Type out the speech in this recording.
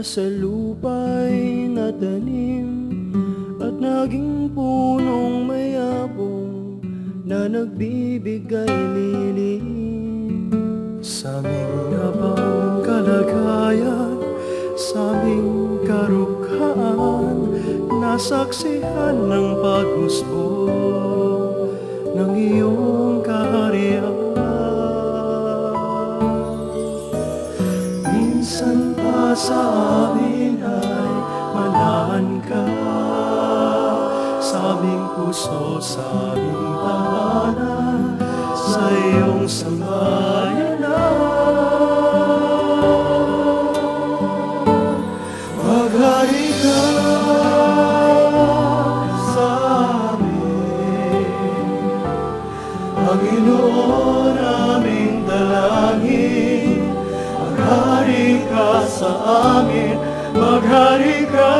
sa lupa'y natanim At naging punong mayabong na nagbibigay lilim Sa aming abang kalagayan, sa aming karukhaan Nasaksihan ng pagusbong malaan ka Sa aming puso, sa aming tahanan Sa iyong sambayanan. Maghari ka sa amin. Panginoon aming dalangin Maghari ka sa amin maghari ka